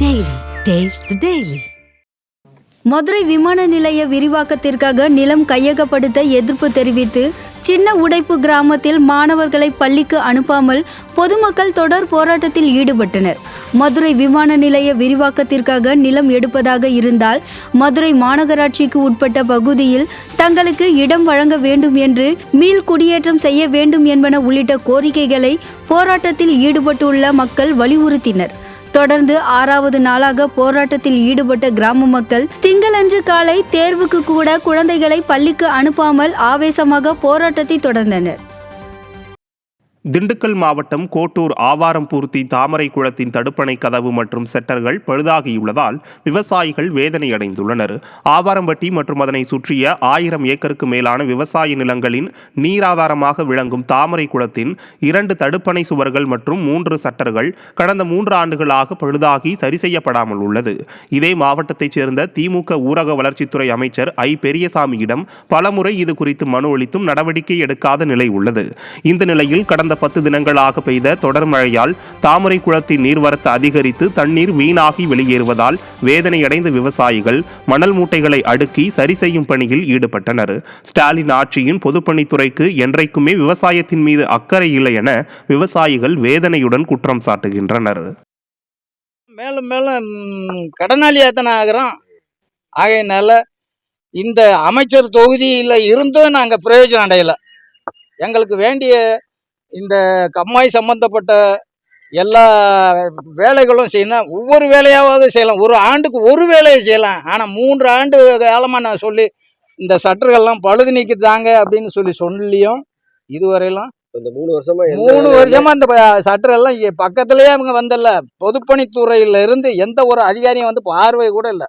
Daily taste daily Madurai விமான நிலைய விரிவாக்கத்திற்காக நிலம் கையகப்படுத்த எதிர்ப்பு தெரிவித்து சின்ன உடைப்பு கிராமத்தில் மாணவர்களை பள்ளிக்கு அனுப்பாமல் பொதுமக்கள் தொடர் போராட்டத்தில் ஈடுபட்டனர். மதுரை விமான நிலைய விரிவாக்கத்திற்காக நிலம் எடுப்பதாக இருந்தால் மதுரை மாநகராட்சிக்கு உட்பட்ட பகுதியில் தங்களுக்கு இடம் வழங்க வேண்டும் என்று மீள் குடியேற்றம் செய்ய வேண்டும் என்பன உள்ளிட்ட கோரிக்கைகளை போராட்டத்தில் ஈடுபட்டுள்ள மக்கள் வலியுறுத்தினர். தொடர்ந்து ஆறாவது நாளாக போராட்டத்தில் ஈடுபட்ட கிராம மக்கள் திங்களன்று காலை தேர்வுக்கு கூட குழந்தைகளை பள்ளிக்கு அனுப்பாமல் ஆவேசமாக போராட்டத்தை தொடர்ந்தனர். திண்டுக்கல் மாவட்டம் கோட்டூர் ஆவாரம்பூர்த்தி தாமரை குளத்தின் தடுப்பணை கதவு மற்றும் செட்டர்கள் பழுதாகியுள்ளதால் விவசாயிகள் வேதனை அடைந்துள்ளனர் ஆவாரம்பட்டி மற்றும் அதனை சுற்றிய ஆயிரம் ஏக்கருக்கு மேலான விவசாய நிலங்களின் நீராதாரமாக விளங்கும் தாமரை குளத்தின் இரண்டு தடுப்பணை சுவர்கள் மற்றும் மூன்று சட்டர்கள் கடந்த மூன்று ஆண்டுகளாக பழுதாகி சரி செய்யப்படாமல் உள்ளது. இதே மாவட்டத்தைச் சேர்ந்த திமுக ஊரக வளர்ச்சித்துறை அமைச்சர் ஐ. பெரியசாமியிடம் பலமுறை இது குறித்து மனு அளித்தும் நடவடிக்கை எடுக்காத நிலை உள்ளது. இந்த நிலையில் கடந்த பத்து தினங்களாக பெய்த தொடர் மழையால் தாமரை குளத்தின் நீர்வரத்து அதிகரித்து தண்ணீர் வீணாகி வெளியேறுவதால் வேதனையடைந்த விவசாயிகள் மணல் மூட்டைகளை அடுக்கி சரி செய்யும் பணியில் ஈடுபட்டனர். ஸ்டாலின் ஆட்சியின் பொதுப்பணித்துறைக்கு என்றைக்குமே விவசாயத்தின் மீது அக்கறை இல்லை என விவசாயிகள் வேதனையுடன் குற்றம் சாட்டுகின்றனர். மேலும் மேலும் கடனாளியாக தானே ஆகிறோம். ஆகையினால இந்த அமைச்சர் தொகுதியில் இருந்தும் நாங்கள் பிரயோஜனம் அடையலை. எங்களுக்கு வேண்டிய இந்த கம்மாய் சம்பந்தப்பட்ட எல்லா வேலைகளும் செய்யணும். ஒவ்வொரு வேலையாவது செய்யலாம். ஒரு ஆண்டுக்கு ஒரு வேலையை செய்யலாம். ஆனால் மூன்று ஆண்டு காலமாக நான் சொல்லி இந்த சட்டர்கள்லாம் பழுது நீக்கித்தாங்க அப்படின்னு சொல்லி சொல்லியும் இதுவரையிலும் இந்த மூணு வருஷமா மூணு வருஷமா இந்த ப- சட்டர் எல்லாம் இங்க பக்கத்திலேயே அவங்க வந்தல பொதுப்பணித்துறையில இருந்து எந்த ஒரு அதிகாரியும் வந்து பார்வை கூட இல்லை.